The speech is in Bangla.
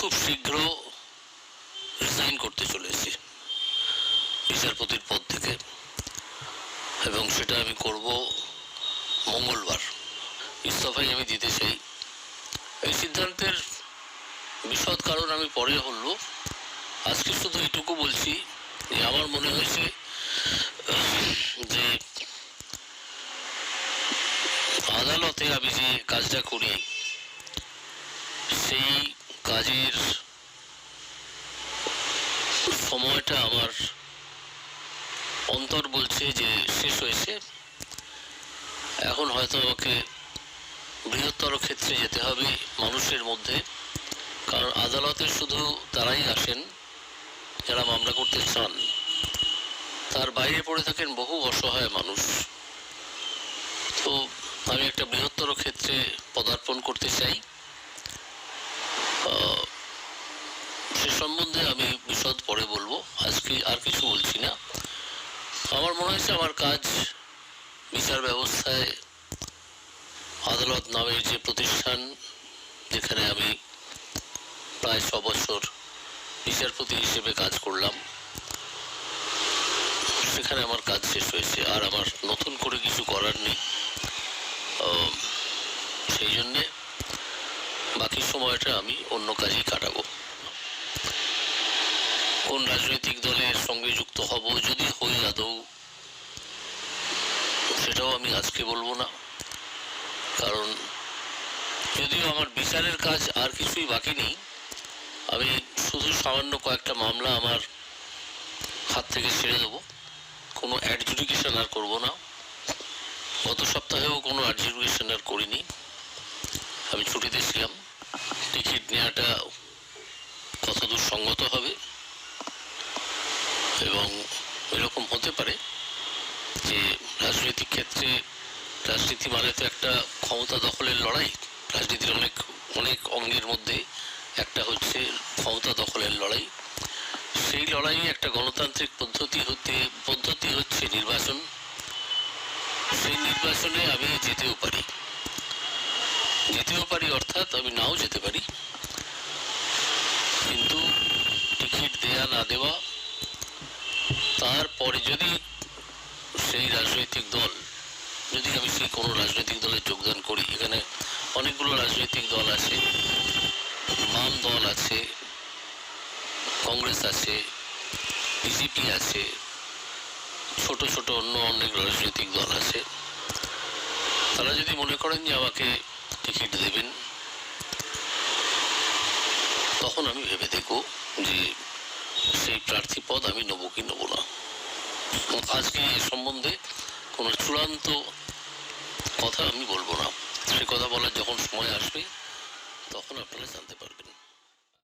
খুব শীঘ্র রিজাইন করতে চলেছি বিচারপতির পদ থেকে। এবং সেটা আমি করব মঙ্গলবার। ইস্তফাই আমি দিতে চাই। এই সিদ্ধান্তের বিশদ কারণ আমি পরে হলো আজকে শুধু এটুকু বলছি যে আমার মনে হয়েছে যে আদালতে আমি যে কাজটা করি কাজের সময়টা আমার অন্তর বলছে যে শেষ হয়েছে। এখন হয়তো আমাকে বৃহত্তর ক্ষেত্রে যেতে হবে মানুষের মধ্যে, কারণ আদালতে শুধু তারাই আসেন, যারা মামলা করতে চান। তার বাইরে পড়ে থাকেন বহু অসহায় মানুষ। তো আমি একটা বৃহত্তর ক্ষেত্রে পদার্পণ করতে চাই আহ, সে সম্বন্ধে আমি বিশদ পরে বলব। আজকে আর কিছু বলছি না। আমার মনে হয়েছে আমার কাজ বিচার ব্যবস্থায় আদালত নামের যে প্রতিষ্ঠান যেখানে আমি প্রায় ছ বছর বিচারপতি হিসেবে কাজ করলাম, সেখানে আমার কাজ শেষ হয়েছে আর আমার নতুন করে কিছু করার নেই। সেই জন্যে বাকি সময়টা আমি অন্য কাজেই কাটাবো। কোন রাজনৈতিক দলের সঙ্গে যুক্ত হব যদি হই আদৌ সেটাও আমি আজকে বলব না। কারণ যদিও আমার বিচারের কাজ আর কিছুই বাকি নেই, আমি শুধু সামান্য কয়েকটা মামলা আমার হাত থেকে ছেড়ে দেবো। কোনো অ্যাডজুডিকেশন আর করব না। গত সপ্তাহেও কোনো অ্যাডজুডিকেশন আর করিনি। আমি ছুটিতে ছিলাম। টিকিট নেওয়াটা এবং এরকম হতে পারে যে রাজনৈতিক ক্ষেত্রে রাজনীতি মানে তো একটা ক্ষমতা দখলের লড়াই। রাজনীতির অনেক অনেক অঙ্গের মধ্যে একটা হচ্ছে ক্ষমতা দখলের লড়াই। সেই লড়াই একটা গণতান্ত্রিক পদ্ধতি হতে, পদ্ধতি হচ্ছে নির্বাচন। সেই নির্বাচনে আমি যেতেও পারি। যেতেও পারি অর্থাৎ আমি নাও যেতে পারি। কিন্তু টিকিট দেয়া না দেওয়া তারপরে যদি সেই রাজনৈতিক দল যদি আমি সেই কোনো রাজনৈতিক দলে যোগদান করি। এখানে অনেকগুলো রাজনৈতিক দল আছে, বাম দল আছে, কংগ্রেস আছে, বিজেপি আছে, ছোট ছোট অন্য অনেক রাজনৈতিক দল আছে। তারা যদি মনে করেন যে আমাকে টিকিট দেবেন, তখন আমি ভেবে দেখব যে সেই প্রার্থী পদ আমি নেব কি নেব না। আজকে এ সম্বন্ধে কোনো চূড়ান্ত কথা আমি বলব না। সে কথা বলার যখন সময় আসবে তখন আপনারা জানতে পারবেন।